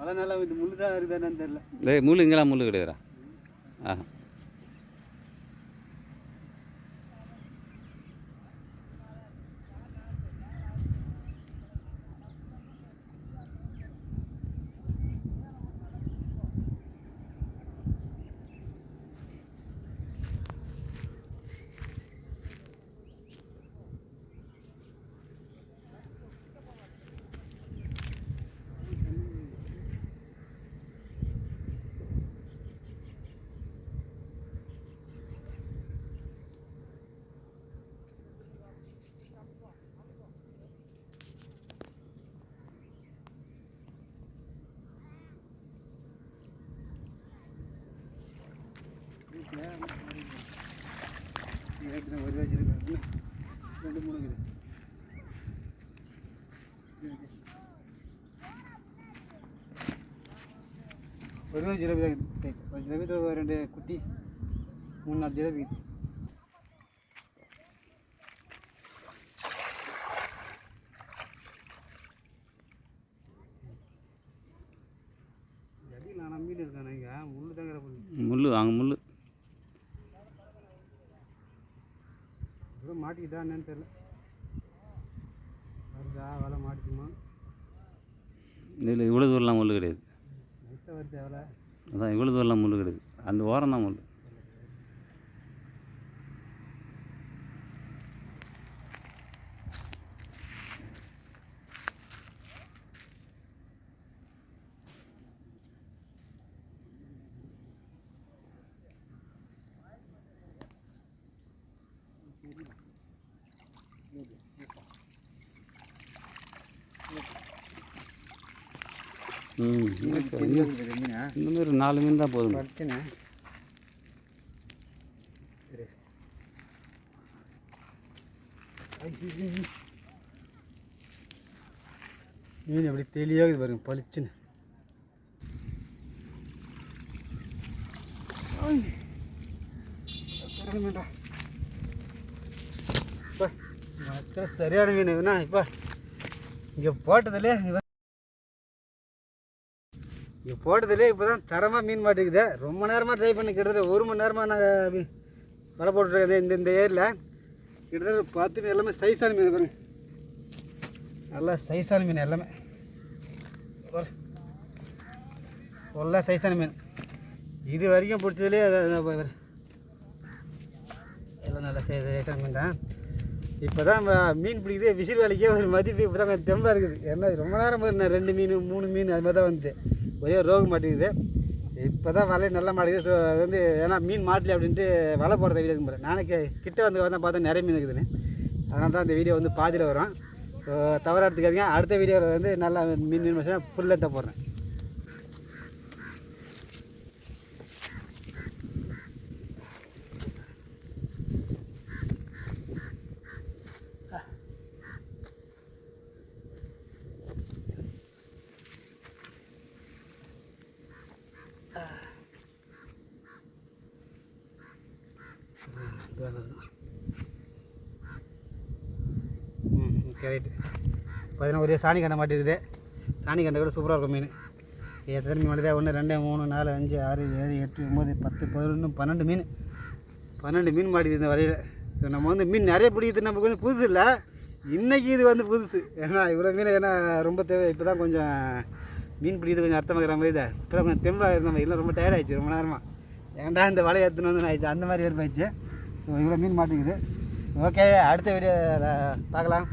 அதனால இது முள்ளு தான் இருக்குதானு தெரியல. டேய் முள் இங்கெல்லாம் முள் கிடையாதுடா. ஆ ஒரு வச்சிருக்கேன் ரெண்டு மூணு ஒரு வயசு ஜிலேபி தான் ஒரு ஜிலேபி ரெண்டு குட்டி மூணு நாலு ஜிலேபி இருக்குது நான் மீன் இருக்கானே இங்கே முள்ளு தாங்கிற பண்ணி முள் அங்கே முள் ஏதோ மாட்டிக்கிட்டா என்னன்னு தெரியல வருதா வேலை மாட்டிக்குமா இதில் இவ்வளோ தூரம்லாம் முள் கிடையாது. வருது அதான் இவ்வளோ தூரம்லாம் முள் கிடையாது. அந்த ஓரம் தான் முள் ம் மீனா? இந்த மாதிரி நாலு மீன் தான் போதும். பிரச்சனை மீன் எப்படி தெளிவாக இது பாருங்க பளிச்சுன்னு. சரியான மீன் இப்போ. இங்கே போட்டதுலே இவன் இங்கே இப்போ தான் தரமாக மீன் மாட்டேங்குது. ரொம்ப நேரமாக ட்ரை பண்ணி கிட்டத்தட்ட ஒரு மணி நேரமாக நாங்கள் வலை போட்டுருக்கோம் இந்த இந்த ஏரியில். கிட்டத்தட்ட பார்த்து பத்து மீன் எல்லாமே சைஸான மீன் பாருங்க. நல்லா சைஸான மீன் எல்லாமே. நல்லா சைஸான மீன். இது வரைக்கும் பிடிச்சதுலேயே அது- எல்லாம் நல்லா சை சைஸான மீன் தான். இப்போ தான் மீன் பிடிக்குது விசிறு வேலைக்கே ஒரு மதிப்பு இப்போ தான் கொஞ்சம் தெம்பாக இருக்குது. ஏன்னா ரொம்ப நேரம் பாரு, ரெண்டு மீன் மூணு மீன் அது மாதிரி தான் வந்து. ஒரே ரோகம் ரோகு மாட்டேங்குது இப்போ தான் வலை நல்லா மாட்டேங்குது ஸோ அது வந்து ஏன்னா மீன் மாட்டல அப்படின்ட்டு வலை போகிறத வீடியோ எடுக்க போகிறேன் நானே கிட்டே கிட்ட வந்து வந்தால் பார்த்தா நிறைய மீன் இருக்குதுன்னு அதனால தான் இந்த வீடியோ வந்து பாதியில் வரும். ஸோ தவறாக எடுத்துக்காதீங்க. அடுத்த வீடியோவில் வந்து நல்லா மீன் மீன் மசாலா ஃபுல்லாக போடுறேன். ம் ஓகே ரைட்டு பார்த்தீங்கன்னா ஒரே சாணி கண்டை மாட்டிருக்குது சாணி கண்டை கூட சூப்பராக இருக்கும் மீன். எத்தனை மீன் மாட்டுதே ஒன்று ரெண்டு மூணு நாலு அஞ்சு ஆறு ஏழு எட்டு ஒம்பது பத்து பதினொன்று பன்னெண்டு மீன். பன்னெண்டு மீன் மாட்டிது இந்த வரையில் ஸோ நம்ம வந்து மீன் நிறைய பிடிக்கிறது நமக்கு வந்து புதுசு இல்லை. இன்றைக்கி இது வந்து புதுசு. ஏன்னா இவ்வளோ மீன் ஏன்னா ரொம்ப தேவை. இப்போ தான் கொஞ்சம் மீன் பிடிக்கிறது கொஞ்சம் அர்த்தமாகிற மாதிரி தான் இப்போ தான் கொஞ்சம் தெம்பாக இருந்த மாதிரி. இல்லை ரொம்ப டயர்டாகிடுச்சு ரொம்ப நேரமாக ஏன்டா இந்த வலையை எடுத்துன்னு வந்து ஆயிடுச்சு அந்த மாதிரி ஏற்பாயிடுச்சு இவ்வளோ மீன் மாட்டேங்குது. ஓகே அடுத்த வீடியோ பார்க்கலாம்.